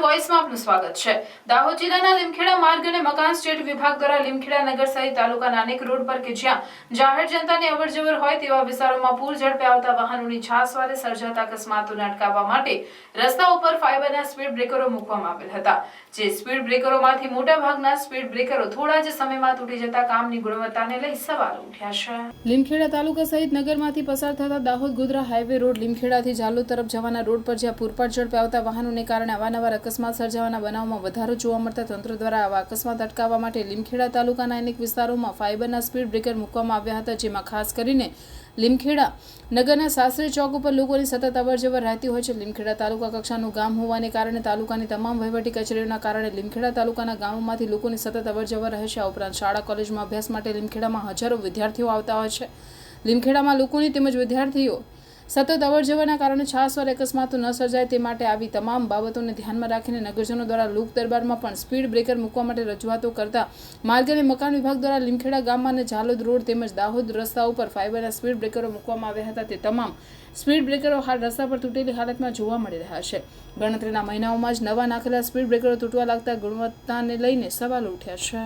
વોઇસમાં આપનું સ્વાગત છે. દાહોદ જિલ્લાના લીમખેડા માર્ગ અને મકાન સ્ટેટ વિભાગ દ્વારા લીમખેડા નગર સહિત તાલુકાના અનેક રોડ પર કે જ્યાં જાહેર જનતાની અવરજવર હોય તેવા વિસ્તારોમાં પૂર ઝડપે આવતા વાહનોની છાસવારે સર્જાતા અકસ્માતોને અટકાવવા માટે રસ્તા ઉપર ફાઇબરના સ્પીડ બ્રેકરો મૂકવામાં આવેલ હતા. જે સ્પીડ બ્રેકરોમાંથી મોટા ભાગના સ્પીડ બ્રેકરો થોડા જ સમયમાં તૂટી જતા કામની ગુણવત્તાને લઈ સવાલ ઉઠ્યા છે. લીમખેડા તાલુકા સહિત નગરમાંથી પસાર થતા દાહોદ ગોધરા હાઈવે રોડ લીમખેડાથી જાલોદ તરફ જવાના રોડ પર જ્યાં પૂરપાટ ઝડપે આવતા વાહનોને કારણે અવારનવાર અકસ્માત સર્જાવાના બનાવમાં વધારો જોવા મળતા તંત્ર દ્વારા આવા અકસ્માત અટકાવવા માટે લીમખેડા તાલુકાના અનેક વિસ્તારોમાં ફાઇબરના સ્પીડ બ્રેકર મૂકવામાં આવ્યા હતા, જેમાં ખાસ કરીને લીમખેડા નગરના સાસરી ચોક ઉપર લોકોની સતત અવરજવર રહેતી હોય છે. લીમખેડા તાલુકા કક્ષાનું ગામ હોવાને કારણે તાલુકાની તમામ વહીવટી કચેરીઓના કારણે લીમખેડા તાલુકાના ગામોમાંથી લોકોની સતત અવરજવર રહે છે. આ ઉપરાંત શાળા, કોલેજમાં અભ્યાસ માટે લીમખેડામાં હજારો વિદ્યાર્થીઓ આવતા હોય છે. લીમખેડામાં લોકોની તેમજ વિદ્યાર્થીઓ સતત અવરજવરના કારણે છાસવાર અકસ્માતો ન સર્જાય તે માટે આવી તમામ બાબતોને ધ્યાનમાં રાખીને નગરજનો દ્વારા લોક દરબારમાં પણ સ્પીડ બ્રેકર મૂકવા માટે રજૂઆતો કરતા માર્ગ અને મકાન વિભાગ દ્વારા લીમખેડા ગામમાં અને ઝાલોદ રોડ તેમજ દાહોદ રસ્તા ઉપર ફાઇબરના સ્પીડ બ્રેકરો મૂકવામાં આવ્યા હતા. તે તમામ સ્પીડ બ્રેકરો હાલ રસ્તા પર તૂટેલી હાલતમાં જોવા મળી રહ્યા છે. ગણતરીના મહિનાઓમાં જ નવા નાખેલા સ્પીડ બ્રેકરો તૂટવા લાગતા ગુણવત્તાને લઈને સવાલો ઉઠ્યા છે.